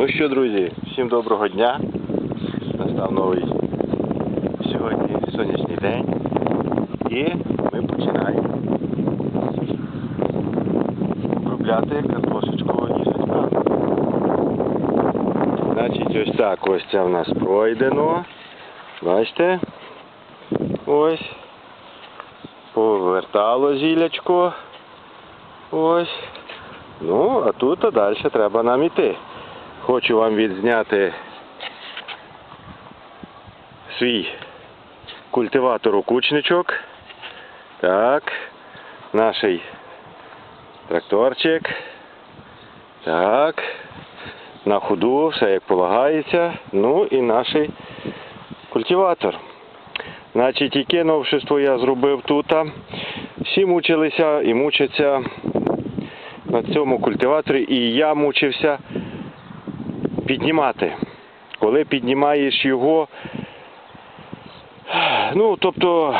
Ну що, друзі, всім доброго дня. Настав новий сьогодні сонячний день. І ми починаємо обробляти картошечку їжачка. Значить, ось так ось це в нас пройдено. Бачите? Ось. Повертало зілячко. Ось. Ну, а тут а далі треба нам іти. Хочу вам відзняти свій культиватор окучничок. Так. Наш тракторчик. Так. На ходу, все як полагається. Ну і наш культиватор. Значить, яке новшество я зробив тут. Всі мучилися і мучаться на цьому культиваторі, і я мучився піднімати. Коли піднімаєш його, ну, тобто,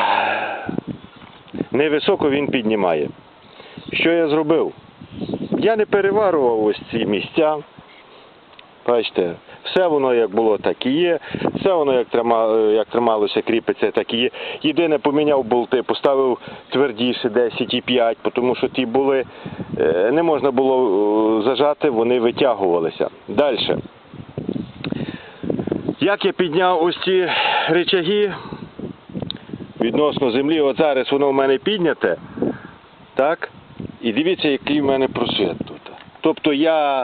невисоко він піднімає. Що я зробив? Я не переварував ось ці місця. Бачите, все воно як було, так і є. Все воно як, трима, як трималося, кріпиться, так і є. Єдине поміняв болти, поставив твердіше 10,5, тому що ті були, е, не можна було е, зажати, вони витягувалися. Далі. Як я підняв ось ці речаги відносно землі, от зараз воно в мене підняте, так? І дивіться, який в мене просвіт тут. Тобто я,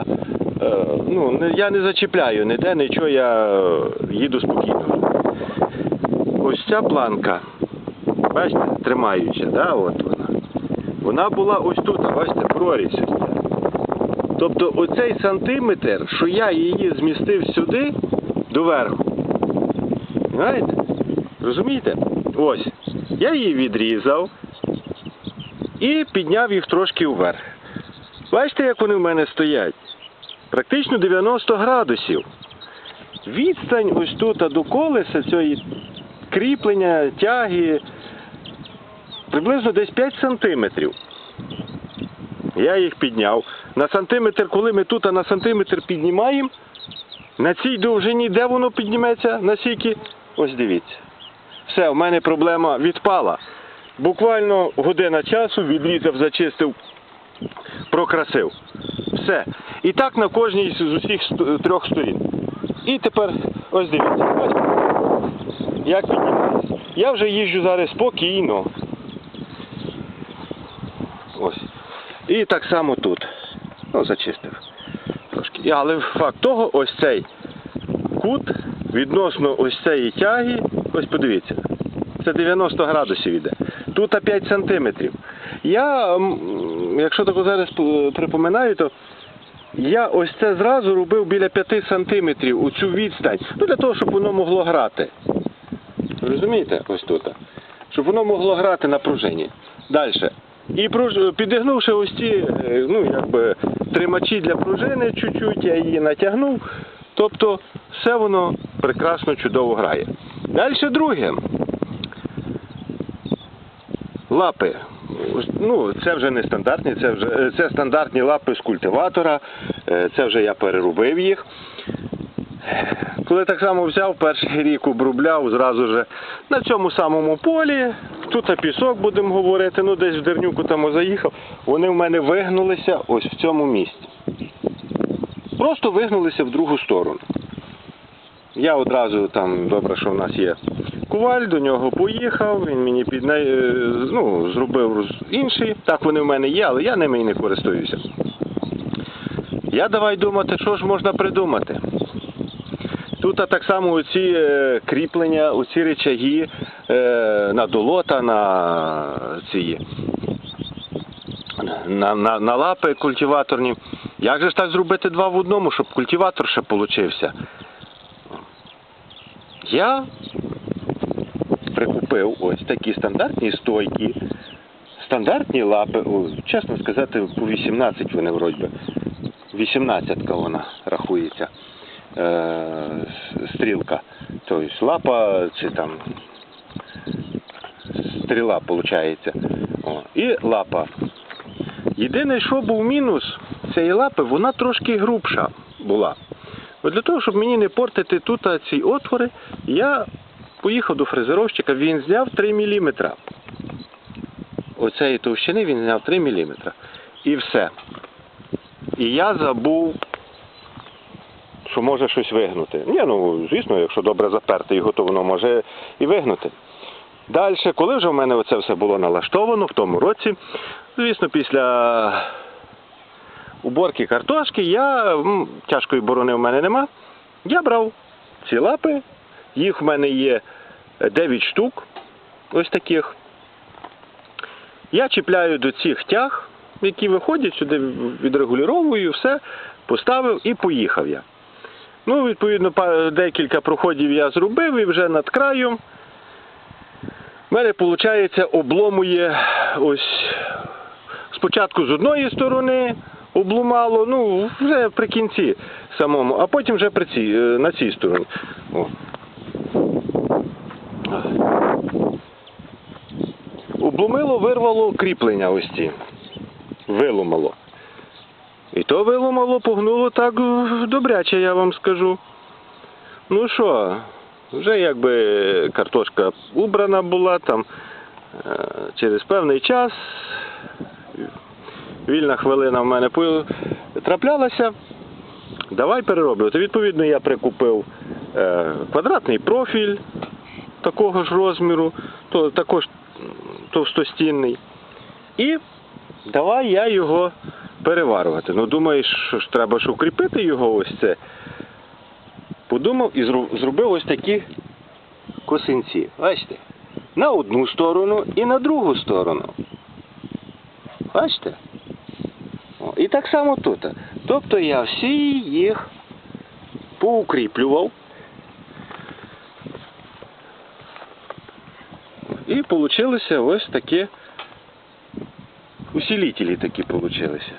е, ну, я не зачіпляю ніде, нічого, я е, їду спокійно. Ось ця планка, бачите, тримаюча, да, от вона. Вона була ось тут, бачите, прорізь. Тобто оцей сантиметр, що я її змістив сюди, доверху. Знаєте? Розумієте? Ось. Я її відрізав і підняв їх трошки вверх. Бачите, як вони в мене стоять? Практично 90 градусів. Відстань ось тут до колеса цієї кріплення, тяги приблизно десь 5 сантиметрів. Я їх підняв. На сантиметр, коли ми тут на сантиметр піднімаємо, на цій довжині, де воно підніметься, наскільки? Ось дивіться. Все, в мене проблема відпала. Буквально година часу відрізав, зачистив, прокрасив. Все. І так на кожній з усіх трьох сторін. І тепер ось дивіться. Бачите? Як піднімається. Я вже їжджу зараз спокійно. Ось. І так само тут. Ну, зачистив. Трошки. Але факт того, ось цей кут відносно ось цієї тяги, ось подивіться, це 90 градусів іде. Тут 5 сантиметрів. Я, якщо так зараз припоминаю, то я ось це зразу робив біля 5 сантиметрів у цю відстань. Ну, для того, щоб воно могло грати. Розумієте? Ось тут. Щоб воно могло грати на пружині. Далі. І підігнувши ось ці е, ну, якби, тримачі для пружини, чуть-чуть я її натягнув. Тобто все воно прекрасно, чудово грає. Далі друге. Лапи. Ну, це вже не стандартні, це вже е, це стандартні лапи з культиватора. Е, Це вже я переробив їх. Коли так само взяв, перший рік обробляв зразу же на цьому самому полі. Тут пісок будемо говорити, ну десь в дернюку там заїхав. Вони в мене вигнулися ось в цьому місці. Просто вигнулися в другу сторону. Я одразу там, добре, що в нас є коваль, до нього поїхав, він мені під е, ну, зробив інший. Так вони в мене є, але я ними і не користуюся. Я давай думати, що ж можна придумати. Тут так само оці е, кріплення, оці речаги на долота, на ці на, на, на лапи культиваторні. Як же ж так зробити два в одному, щоб культиватор ще получився? Я прикупив ось такі стандартні стойки, стандартні лапи, чесно сказати, по 18 вони вроді би. 18 вона рахується. Е, стрілка. Тобто лапа чи там стріла виходить. О, і лапа. Єдине, що був мінус цієї лапи, вона трошки грубша була. От для того, щоб мені не портити тут ці отвори, я поїхав до фрезеровщика, він зняв 3 мм. Оцеї товщини він зняв 3 мм. І все. І я забув, що може щось вигнути. Ні, ну, звісно, якщо добре заперти його, то воно може і вигнути. Далі, коли вже в мене оце все було налаштовано в тому році, звісно, після уборки картошки я тяжкої борони в мене нема. Я брав ці лапи, їх в мене є 9 штук, ось таких. Я чіпляю до цих тяг, які виходять сюди, відрегулюровую, все, поставив і поїхав я. Ну, відповідно, декілька проходів я зробив і вже над краєм. В мене, виходить, обломує ось спочатку з одної сторони обломало, ну, вже при кінці самому, а потім вже при цій, е, на цій стороні. О. Обломило, вирвало кріплення ось ці. Виломало. І то виломало, погнуло так добряче, я вам скажу. Ну що, вже якби картошка убрана була там е, через певний час. Вільна хвилина в мене траплялася. Давай перероблювати. Відповідно, я прикупив е, квадратний профіль такого ж розміру, то також товстостінний. І давай я його переварювати. Ну, думаєш, що ж треба ж укріпити його ось це. Подумав і зробив ось такі косинці. Бачите? На одну сторону і на другу сторону. Бачите? О, і так само тут. Тобто я всі їх поукріплював. І получилися ось такі усилителі такі получилися.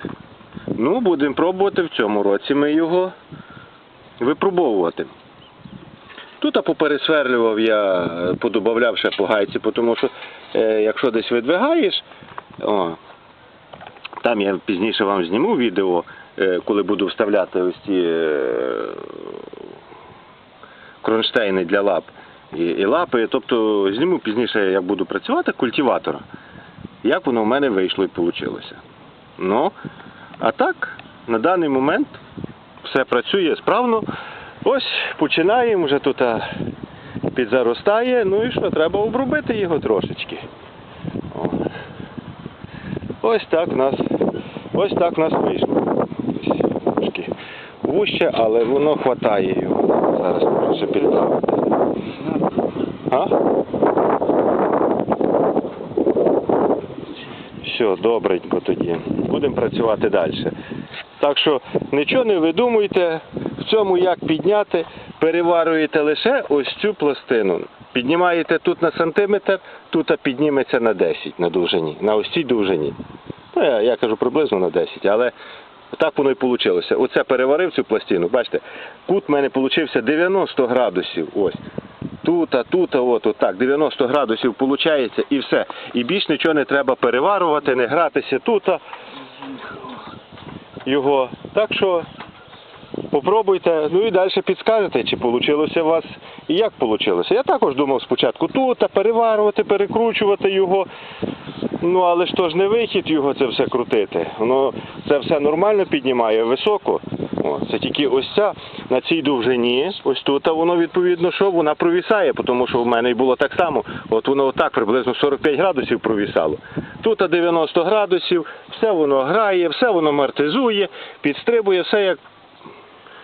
Ну, будемо пробувати в цьому році ми його випробовувати. Тут попересверлював я, подобавляв ще по гайці, тому що е, якщо десь видвигаєш, о, там я пізніше вам зніму відео, е, коли буду вставляти ось ці е, кронштейни для лап і, і лапи. Тобто зніму пізніше, як буду працювати, культиватора. Як воно в мене вийшло і вийшло. Ну, а так, на даний момент все працює справно. Ось починаємо, вже тут підзаростає, ну і що, треба обробити його трошечки. Ось так в нас, ось так в нас вийшло. Трошки вуще, але воно хватає його. Зараз можу ще підправити. А? Все, добренько тоді. Будемо працювати далі. Так що нічого не видумуйте в цьому, як підняти. Переварюєте лише ось цю пластину. Піднімаєте тут на сантиметр, тут підніметься на 10 на довжині, на ось цій довжині. Ну, я, я кажу приблизно на 10, але так воно і вийшло. Оце переварив цю пластину. Бачите, кут в мене вийшов 90 градусів. Ось. Тут, а тут, а от, от так, 90 градусів виходить і все. І більш нічого не треба переварувати, не гратися тут. Його. Так що попробуйте, ну і далі підскажете, чи вийшло у вас і як вийшло. Я також думав спочатку тут, а переварювати, перекручувати його. Ну але ж то ж не вихід його це все крутити. Воно це все нормально піднімає високо. О, це тільки ось ця на цій довжині, ось тут, а воно відповідно, що вона провісає, тому що в мене і було так само. От воно отак приблизно 45 градусів провісало. Тут 90 градусів, все воно грає, все воно амортизує, підстрибує, все як,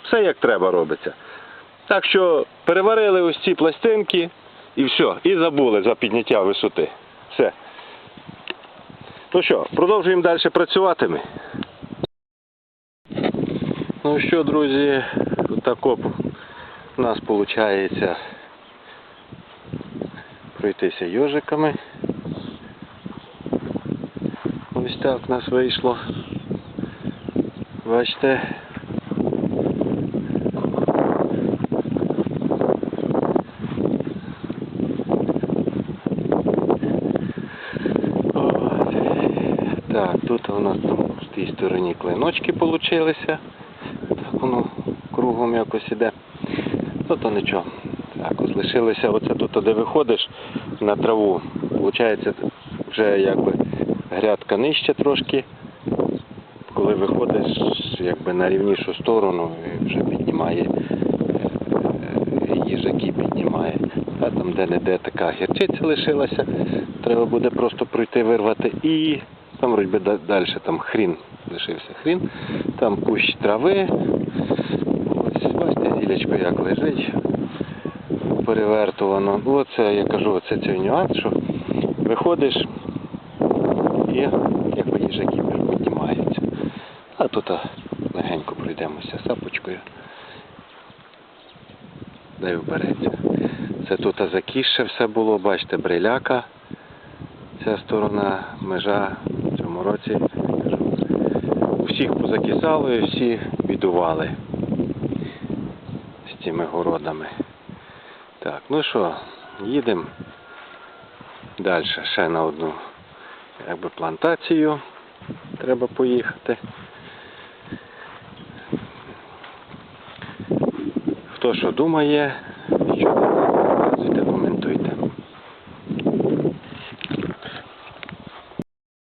все як треба робиться. Так що переварили ось ці пластинки і все, і забули за підняття висоти. Все. Ну що, продовжуємо далі працювати ми. Ну що, друзі, так у нас виходить пройтися йожиками. Ось так у нас вийшло. Бачите. Так, тут у нас там в тій стороні клиночки получилися. Так воно кругом якось іде. Ну то нічого. Так, ось лишилося оце тут, де виходиш на траву. Виходить, вже якби грядка нижче трошки. Коли виходиш якби на рівнішу сторону, і вже піднімає е, їжаки піднімає. А там де-не-де така гірчиця лишилася, треба буде просто пройти вирвати і там вроді далі там хрін лишився хрін, там кущ трави. Ось бачите, зілячко як лежить перевертувано. Оце я кажу, оце цей нюанс, що виходиш і якби їжаки піднімаються. А тут легенько пройдемося сапочкою. Дай вбереться. Це тут а, закіще все було, бачите, бриляка. Ця сторона межа в цьому році. кажу, У всіх позакисало і всі бідували з цими городами. Так, ну що, їдемо далі ще на одну якби, плантацію. Треба поїхати. Хто що думає, що показуйте